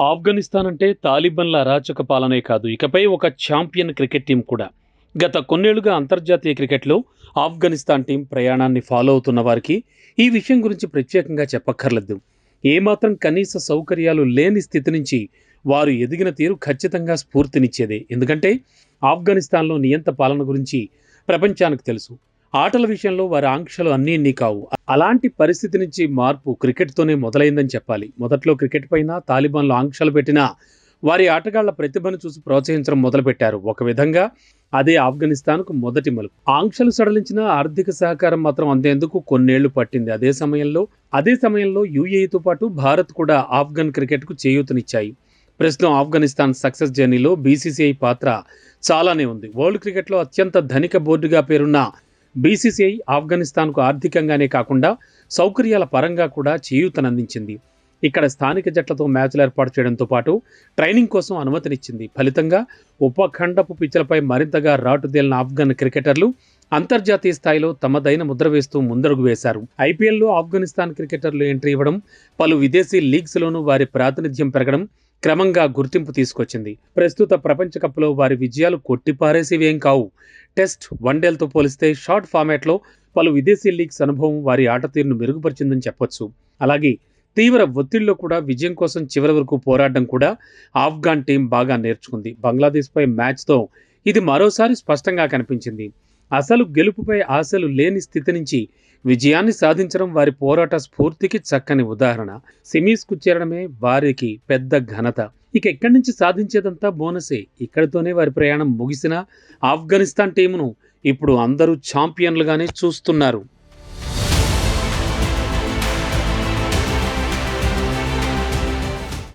ఆఫ్ఘనిస్తాన్ అంటే తాలిబన్ల అరాచక పాలనే కాదు. ఇకపై ఒక ఛాంపియన్ క్రికెట్ టీం కూడా. గత కొన్నేళ్ళుగా అంతర్జాతీయ క్రికెట్లో ఆఫ్ఘనిస్తాన్ టీం ప్రయాణాన్ని ఫాలో అవుతున్న వారికి ఈ విషయం గురించి ప్రత్యేకంగా చెప్పక్కర్లేదు. ఏమాత్రం కనీస సౌకర్యాలు లేని స్థితి నుంచి వారు ఎదిగిన తీరు ఖచ్చితంగా స్ఫూర్తినిచ్చేదే. ఎందుకంటే ఆఫ్ఘనిస్తాన్లో నియంత పాలన గురించి ప్రపంచానికి తెలుసు. ఆటల విషయంలో వారి ఆంక్షలు అన్నీ ఎన్ని కావు. అలాంటి పరిస్థితి నుంచి మార్పు క్రికెట్తోనే మొదలైందని చెప్పాలి. మొదట్లో క్రికెట్ పైన తాలిబాన్లు ఆంక్షలు పెట్టినా వారి ఆటగాళ్ళ ప్రతిభను చూసి ప్రోత్సహించడం మొదలుపెట్టారు. ఒక విధంగా అదే ఆఫ్ఘనిస్తాన్కు మొదటి మలుపు. ఆంక్షలు సడలించిన ఆర్థిక సహకారం మాత్రం అందేందుకు కొన్నేళ్ళు పట్టింది. అదే సమయంలో అదే సమయంలో యూఏఈతో పాటు భారత్ కూడా ఆఫ్ఘన్ క్రికెట్కు చేయూతనిచ్చాయి. ప్రస్తుతం ఆఫ్ఘనిస్తాన్ సక్సెస్ జర్నీలో బీసీసీఐ పాత్ర చాలానే ఉంది. వరల్డ్ క్రికెట్లో అత్యంత ధనిక బోర్డుగా పేరున్న బీసీసీఐ ఆఫ్ఘనిస్తాన్కు ఆర్థికంగానే కాకుండా సౌకర్యాల పరంగా కూడా చేయూతనందించింది. ఇక్కడ స్థానిక జట్లతో మ్యాచ్లు ఏర్పాటు చేయడంతో పాటు ట్రైనింగ్ కోసం అనుమతినిచ్చింది. ఫలితంగా ఉపఖండపు పిచ్చలపై మరింతగా రాటుదేలిన ఆఫ్ఘన్ క్రికెటర్లు అంతర్జాతీయ స్థాయిలో తమదైన ముద్ర వేస్తూ ముందడుగు వేశారు. ఐపీఎల్లో ఆఫ్ఘనిస్తాన్ క్రికెటర్లు ఎంట్రీ ఇవ్వడం పలు విదేశీ లీగ్స్లోనూ వారి ప్రాతినిధ్యం పెరగడం క్రమంగా గుర్తింపు తీసుకొచ్చింది. ప్రస్తుత ప్రపంచ కప్లో వారి విజయాలు కొట్టిపారేసివేం కావు. టెస్ట్ వన్డేలతో పోలిస్తే షార్ట్ ఫార్మాట్లో పలు విదేశీ లీగ్స్ అనుభవం వారి ఆట తీరును మెరుగుపరిచిందని చెప్పొచ్చు. అలాగే తీవ్ర ఒత్తిడిలో కూడా విజయం కోసం చివరి వరకు పోరాడడం కూడా ఆఫ్ఘాన్ టీం బాగా నేర్చుకుంది. బంగ్లాదేశ్పై మ్యాచ్తో ఇది మరోసారి స్పష్టంగా కనిపించింది. అసలు గెలుపుపై ఆశలు లేని స్థితి నుంచి విజయాన్ని సాధించడం వారి పోరాట స్ఫూర్తికి చక్కని ఉదాహరణ. సెమీస్కు చేరడమే వారికి పెద్ద ఘనత. ఇక ఇక్కడి నుంచి సాధించేదంతా బోనసే. ఇక్కడితోనే వారి ప్రయాణం ముగిసిన ఆఫ్ఘనిస్తాన్ టీమును ఇప్పుడు అందరూ ఛాంపియన్లుగానే చూస్తున్నారు.